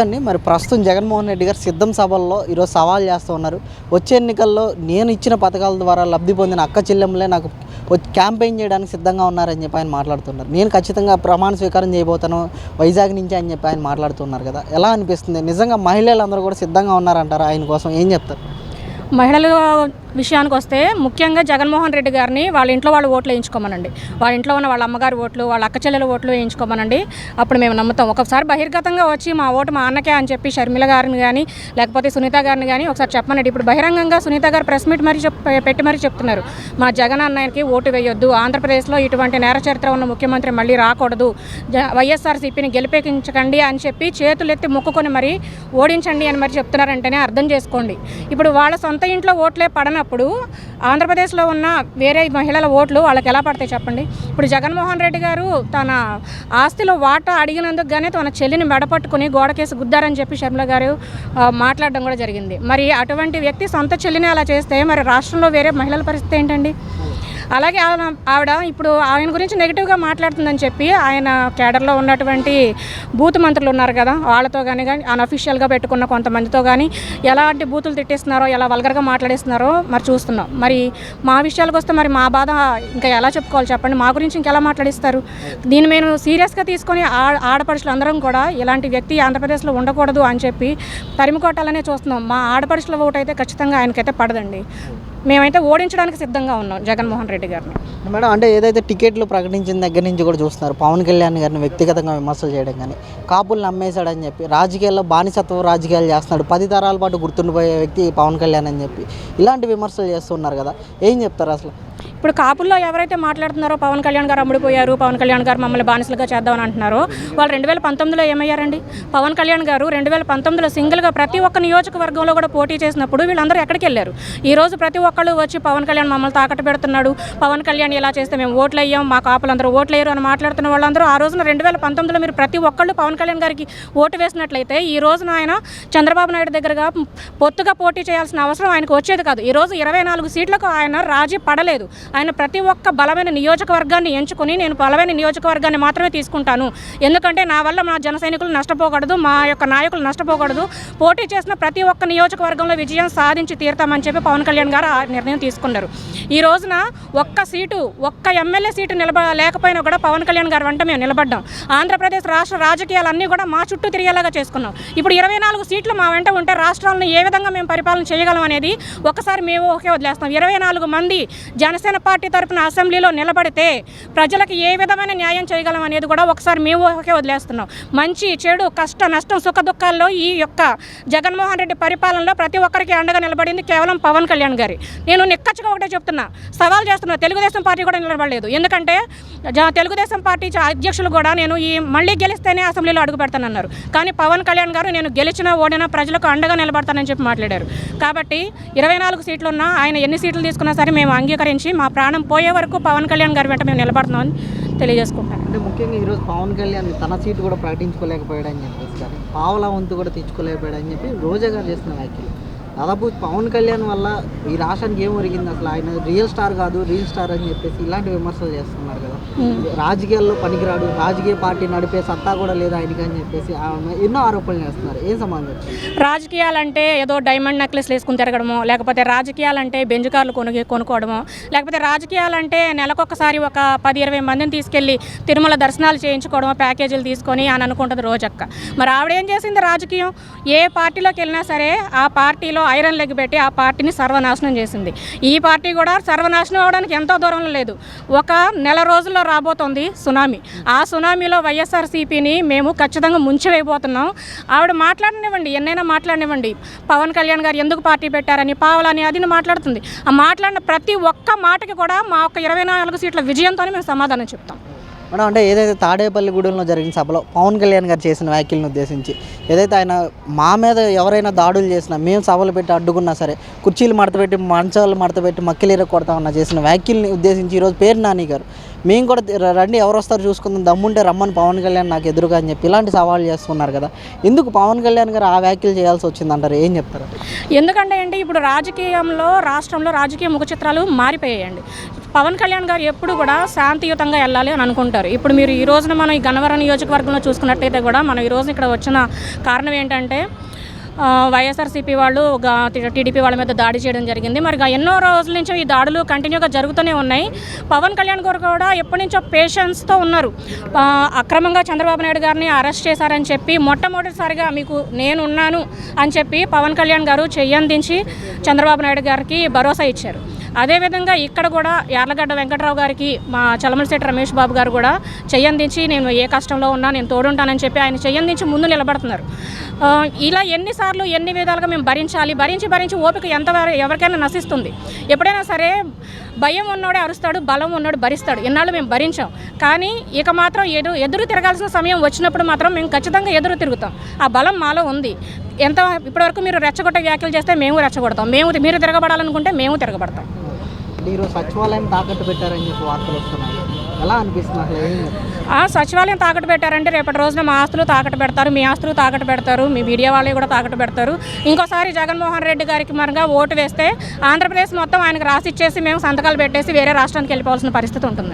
అండి మరి ప్రస్తుతం జగన్మోహన్ రెడ్డి గారు సిద్ధం సభల్లో ఈరోజు సవాల్ చేస్తూ ఉన్నారు. వచ్చే ఎన్నికల్లో నేను ఇచ్చిన పథకాల ద్వారా లబ్ధి పొందిన అక్క చెల్లెమ్మలే నాకు వచ్చి క్యాంపెయిన్ చేయడానికి సిద్ధంగా ఉన్నారని చెప్పి ఆయన మాట్లాడుతున్నారు. నేను ఖచ్చితంగా ప్రమాణ స్వీకారం చేయబోతాను వైజాగ్ నుంచి అని చెప్పి ఆయన మాట్లాడుతున్నారు కదా. ఎలా అనిపిస్తుంది? నిజంగా మహిళలందరూ కూడా సిద్ధంగా ఉన్నారంటారు? ఆయన కోసం ఏం చెప్తారు? మహిళల విషయానికి వస్తే ముఖ్యంగా జగన్మోహన్ రెడ్డి గారిని వాళ్ళ ఇంట్లో వాళ్ళు ఓట్లు వేయించుకోమనండి. వాళ్ళ ఇంట్లో ఉన్న వాళ్ళ అమ్మగారి ఓట్లు వాళ్ళ అక్క చెల్లెల ఓట్లు వేయించుకోమనండి. అప్పుడు మేము నమ్ముతాం. ఒకసారి బహిర్గతంగా వచ్చి మా ఓటు మా అన్నకే అని చెప్పి షర్మిల గారిని కానీ లేకపోతే సునీత గారిని కానీ ఒకసారి చెప్పమనండి. ఇప్పుడు బహిరంగంగా సునీత గారు ప్రెస్ మీట్ మరి చెప్ పెట్టి మరీ చెప్తున్నారు. మా జగన్ అన్నయ్యకి ఓటు వేయొద్దు. ఆంధ్రప్రదేశ్లో ఇటువంటి నేర చరిత్ర ఉన్న ముఖ్యమంత్రి మళ్ళీ రాకూడదు. జ వైఎస్ఆర్సీపీని గెలిపేకించకండి అని చెప్పి చేతులెత్తి మొక్కుకొని మరి ఓడించండి అని మరి చెప్తున్నారంటేనే అర్థం చేసుకోండి. ఇప్పుడు వాళ్ళ సొంత ఇంట్లో ఓట్లే పడనప్పుడు ఆంధ్రప్రదేశ్లో ఉన్న వేరే మహిళల ఓట్లు వాళ్ళకి ఎలా పడతాయి చెప్పండి? ఇప్పుడు జగన్మోహన్ రెడ్డి గారు తన ఆస్తిలో వాటా అడిగినందుకు గానే తన చెల్లిని మెడపట్టుకుని గోడకేసి గుద్దారని చెప్పి షర్మిల గారు మాట్లాడడం కూడా జరిగింది. మరి అటువంటి వ్యక్తి సొంత చెల్లిని అలా చేస్తే మరి రాష్ట్రంలో వేరే మహిళల పరిస్థితి ఏంటండి? అలాగే ఆవిడ ఆవిడ ఇప్పుడు ఆయన గురించి నెగిటివ్గా మాట్లాడుతుందని చెప్పి ఆయన కేడర్లో ఉన్నటువంటి బూత్ మంత్రులు ఉన్నారు కదా వాళ్ళతో కానీ కానీ అన్అఫీషియల్గా పెట్టుకున్న కొంతమందితో కానీ ఎలాంటి బూతులు తిట్టేస్తున్నారో ఎలా వల్గర్గా మాట్లాడేస్తున్నారో మరి చూస్తున్నాం. మరి మా విషయాలకు వస్తే మరి మా బాధ ఇంకా ఎలా చెప్పుకోవాలి చెప్పండి? మా గురించి ఇంకెలా మాట్లాడిస్తారు? దీన్ని మేము సీరియస్గా తీసుకొని ఆ ఆడపడుచులు అందరం కూడా ఇలాంటి వ్యక్తి ఆంధ్రప్రదేశ్లో ఉండకూడదు అని చెప్పి తరిమి కొట్టాలనే చూస్తున్నాం. మా ఆడపడుచుల ఓటు అయితే ఖచ్చితంగా ఆయనకైతే పడదండి. మేమైతే ఓడించడానికి సిద్ధంగా ఉన్నాం జగన్మోహన్ రెడ్డి గారిని. మేడం అంటే ఏదైతే టికెట్లు ప్రకటించిన దగ్గర నుంచి కూడా చూస్తున్నారు పవన్ కళ్యాణ్ గారిని వ్యక్తిగతంగా విమర్శలు చేయడం కానీ కాపుల్ని అమ్మేశాడని చెప్పి రాజకీయాల్లో బానిసత్వ రాజకీయాలు చేస్తున్నాడు పది తరాల పాటు గుర్తుండిపోయే వ్యక్తి పవన్ కళ్యాణ్ అని చెప్పి ఇలాంటి విమర్శలు చేస్తున్నారు కదా ఏం చెప్తారు అసలు? ఇప్పుడు కాపుల్లో ఎవరైతే మాట్లాడుతున్నారో పవన్ కళ్యాణ్ గారు అమ్ముడిపోయారు పవన్ కళ్యాణ్ గారు మమ్మల్ని బానిసలుగా చేద్దామని అంటున్నారో వాళ్ళు రెండు వేల పంతొమ్మిదిలో ఏమయ్యారండి? పవన్ కళ్యాణ్ గారు రెండు వేల పంతొమ్మిదిలో సింగిల్గా ప్రతి ఒక్క నియోజకవర్గంలో కూడా పోటీ చేసినప్పుడు వీళ్ళందరూ ఎక్కడికి వెళ్ళారు? ఈరోజు ప్రతి ఒక్కళ్ళు వచ్చి పవన్ కళ్యాణ్ మమ్మల్ని తాకట్టు పెడుతున్నాడు. పవన్ కళ్యాణ్ ఇలా చేస్తే మేము ఓట్లు అయ్యాం మా కాపులందరూ ఓట్లు అని మాట్లాడుతున్న వాళ్ళందరూ ఆ రోజున రెండు వేల పంతొమ్మిదిలో మీరు ప్రతి ఒక్కళ్ళు పవన్ కళ్యాణ్ గారికి ఓటు వేసినట్లయితే ఈ రోజున ఆయన చంద్రబాబు నాయుడు దగ్గరగా పొత్తుగా పోటీ చేయాల్సిన అవసరం ఆయనకు వచ్చేది కాదు. ఈరోజు ఇరవై నాలుగు సీట్లకు ఆయన రాజీ పడలేదు. ఆయన ప్రతి ఒక్క బలమైన నియోజకవర్గాన్ని ఎంచుకుని నేను బలమైన నియోజకవర్గాన్ని మాత్రమే తీసుకుంటాను. ఎందుకంటే నా వల్ల మా జన సైనికులు నష్టపోకూడదు మా యొక్క నాయకులు నష్టపోకూడదు. పోటీ చేసిన ప్రతి ఒక్క నియోజకవర్గంలో విజయం సాధించి తీరుతామని చెప్పి పవన్ కళ్యాణ్ గారు ఆ నిర్ణయం తీసుకున్నారు. ఈ రోజున ఒక్క సీటు ఒక్క ఎమ్మెల్యే సీటు నిలబ లేకపోయినా కూడా పవన్ కళ్యాణ్ గారు వెంట మేము నిలబడ్డాం. ఆంధ్రప్రదేశ్ రాష్ట్ర రాజకీయాలన్నీ కూడా మా చుట్టూ తిరిగేలాగా చేసుకున్నాం. ఇప్పుడు ఇరవై నాలుగు సీట్లు మా వెంట ఉంటే రాష్ట్రాలను ఏ విధంగా మేము పరిపాలన చేయగలం అనేది ఒకసారి మేము ఒకే వదిలేస్తాం. ఇరవై నాలుగు మంది జనసేన పార్టీ తరపున అసెంబ్లీలో నిలబడితే ప్రజలకు ఏ విధమైన న్యాయం చేయగలం అనేది కూడా ఒకసారి మేము ఒకే వదిలేస్తున్నాం. మంచి చెడు కష్ట నష్టం సుఖ దుఃఖాల్లో ఈ యొక్క జగన్మోహన్ రెడ్డి పరిపాలనలో ప్రతి ఒక్కరికి అండగా నిలబడింది కేవలం పవన్ కళ్యాణ్ గారి. నేను నిక్కచ్చిగా ఒకటే చెప్తున్నా. సవాల్ చేస్తున్నా తెలుగుదేశం పార్టీ కూడా నిలబడలేదు. ఎందుకంటే జ- తెలుగుదేశం పార్టీ అధ్యక్షులు కూడా నేను ఈ మళ్ళీ గెలిస్తేనే అసెంబ్లీలో అడుగు పెడతానన్నారు. కానీ పవన్ కళ్యాణ్ గారు నేను గెలిచినా ఓడినా ప్రజలకు అండగా నిలబడతానని చెప్పి మాట్లాడారు. కాబట్టి ఇరవై నాలుగు సీట్లున్నా ఆయన ఎన్ని సీట్లు తీసుకున్నా సరే మేము అంగీకరించి మా ప్రాణం పోయే వరకు పవన్ కళ్యాణ్ గారి వెంట మేము నిలబడుతున్నామని తెలియజేసుకుంటాను అంటే ముఖ్యంగా ఈరోజు పవన్ కళ్యాణ్ తన సీటు కూడా ప్రకటించుకోలేకపోయాడని చెప్పేసి కానీ పావులా వంతు కూడా తెచ్చుకోలేకపోయాడని చెప్పి రోజా గారు చేస్తున్న వ్యాఖ్యలు. దాదాపు పవన్ కళ్యాణ్ వల్ల ఈ రాష్ట్రానికి ఏం ఒరిగింది? అసలు ఆయన రియల్ స్టార్ కాదు రియల్ స్టార్ అని చెప్పేసి ఇలాంటి విమర్శలు చేస్తున్నారు కదా. రాజకీయాల్లో పనికిరాడు రాజకీయ పార్టీ నడిపే సత్తా కూడా లేదు ఆయనకి అని చెప్పేసి ఎన్నో ఆరోపణలు చేస్తున్నారు. ఏం సమాధానం? రాజకీయాలంటే ఏదో డైమండ్ నెక్లెస్ వేసుకుని తిరగడమో లేకపోతే రాజకీయాలంటే బెంజ్ కార్లు కొను కొనుక్కోవడమో లేకపోతే రాజకీయాలంటే నెలకొకసారి ఒక పది ఇరవై మందిని తీసుకెళ్ళి తిరుమల దర్శనాలు చేయించుకోవడమో ప్యాకేజీలు తీసుకొని అని అనుకుంటుంది రోజక్క. మరి ఆవిడ ఏం చేసింది రాజకీయం? ఏ పార్టీలోకి వెళ్ళినా సరే ఆ పార్టీలో ఐరన్ లెగ్ పెట్టి ఆ పార్టీని సర్వనాశనం చేసింది. ఈ పార్టీ కూడా సర్వనాశనం అవడానికి ఎంతో దూరంలో లేదు. ఒక నెల రోజుల్లో రాబోతోంది సునామీ. ఆ సునామీలో వైఎస్ఆర్సీపీని మేము ఖచ్చితంగా ముంచివేయబోతున్నాం. ఆవిడ మాట్లాడనివ్వండి ఎన్నైనా మాట్లాడనివ్వండి. పవన్ కళ్యాణ్ గారు ఎందుకు పార్టీ పెట్టారని పావలని అది మాట్లాడుతుంది. ఆ మాట్లాడిన ప్రతి ఒక్క మాటకి కూడా మా ఒక్క ఇరవై నాలుగు సీట్ల విజయంతోనే మేము సమాధానం చెప్తాం. మేడం అంటే ఏదైతే తాడేపల్లిగూడెంలో జరిగిన సభలో పవన్ కళ్యాణ్ గారు చేసిన వ్యాఖ్యలను ఉద్దేశించి ఏదైతే ఆయన మా మీద ఎవరైనా దాడులు చేసినా మేము సభలు పెట్టి అడ్డుకున్నా సరే కుర్చీలు మడతపెట్టి మంచాలు మడతపెట్టి మక్కిలీర కొడతామన్నా చేసిన వ్యాఖ్యల్ని ఉద్దేశించి ఈరోజు పేరు నాని గారు మేము కూడా రండి ఎవరు వస్తారు చూసుకుందాం దమ్ముంటే రమ్మని పవన్ కళ్యాణ్ నాకు ఎదురుగా అని చెప్పి ఇలాంటి సవాళ్ళు చేస్తున్నారు కదా. ఎందుకు పవన్ కళ్యాణ్ గారు ఆ వ్యాఖ్యలు చేయాల్సి వచ్చిందంటారు? ఏం చెప్తారు? ఎందుకంటే ఏంటి ఇప్పుడు రాజకీయంలో రాష్ట్రంలో రాజకీయ ముఖ చిత్రాలు మారిపోయాయండి. పవన్ కళ్యాణ్ గారు ఎప్పుడు కూడా శాంతియుతంగా వెళ్ళాలి అని అనుకుంటారు. ఇప్పుడు మీరు ఈ రోజున మనం ఈ గన్నవరం నియోజకవర్గంలో చూసుకున్నట్టయితే కూడా మనం ఈ రోజు ఇక్కడ వచ్చిన కారణం ఏంటంటే వైఎస్ఆర్సీపీ వాళ్ళు టీడీపీ వాళ్ళ మీద దాడి చేయడం జరిగింది. మరి ఎన్నో రోజుల నుంచి ఈ దాడులు కంటిన్యూగా జరుగుతూనే ఉన్నాయి. పవన్ కళ్యాణ్ గారు కూడా ఎప్పటి నుంచో పేషెన్స్తో ఉన్నారు. అక్రమంగా చంద్రబాబు నాయుడు గారిని అరెస్ట్ చేశారని చెప్పి మొట్టమొదటిసారిగా మీకు నేను ఉన్నాను అని చెప్పి పవన్ కళ్యాణ్ గారు చెయ్యందించి చంద్రబాబు నాయుడు గారికి భరోసా ఇచ్చారు. అదేవిధంగా ఇక్కడ కూడా యార్లగడ్డ వెంకట్రావు గారికి మా చలమలశెట్టి రమేష్ బాబు గారు కూడా చెయ్యందించి నేను ఏ కష్టంలో ఉన్నా నేను తోడుంటానని చెప్పి ఆయన చెయ్యందించి ముందు నిలబడుతున్నారు. ఇలా ఎన్ని ఎన్నిసార్లు ఎన్ని విధాలుగా మేము భరించాలి భరించి భరించి ఓపిక ఎంత ఎవరికైనా నశిస్తుంది. ఎప్పుడైనా సరే భయం ఉన్నోడే అరుస్తాడు బలం ఉన్నోడు భరిస్తాడు. ఎన్నాళ్ళు మేము భరించాం. కానీ ఇక మాత్రం ఎదు ఎదురు తిరగాల్సిన సమయం వచ్చినప్పుడు మాత్రం మేము ఖచ్చితంగా ఎదురు తిరుగుతాం. ఆ బలం మాలో ఉంది. ఎంత ఇప్పటివరకు మీరు రెచ్చగొట్టే వ్యాఖ్యలు చేస్తే మేము రెచ్చగొడతాం. మేము మీరు తిరగబడాలనుకుంటే మేము తిరగబడతాం. మీరు సచివాలయం తాకట్టు పెట్టారని చెప్పి వార్తలు వస్తున్నాయి. ఎలా అనిపిస్తుంది అసలు ఆ సచివాలయం తాకట్టు పెట్టారంటే రేపటి రోజున మా ఆస్తులు తాకట్టు పెడతారు మీ ఆస్తులు తాకట్టు పెడతారు మీ మీడియా వాళ్ళే కూడా తాకట్టు పెడతారు. ఇంకోసారి జగన్మోహన్ రెడ్డి గారికి మరగా ఓటు వేస్తే ఆంధ్రప్రదేశ్ మొత్తం ఆయనకు రాసిచ్చేసి మేము సంతకాలు పెట్టేసి వేరే రాష్ట్రానికి వెళ్ళిపోవాల్సిన పరిస్థితి ఉంటుంది.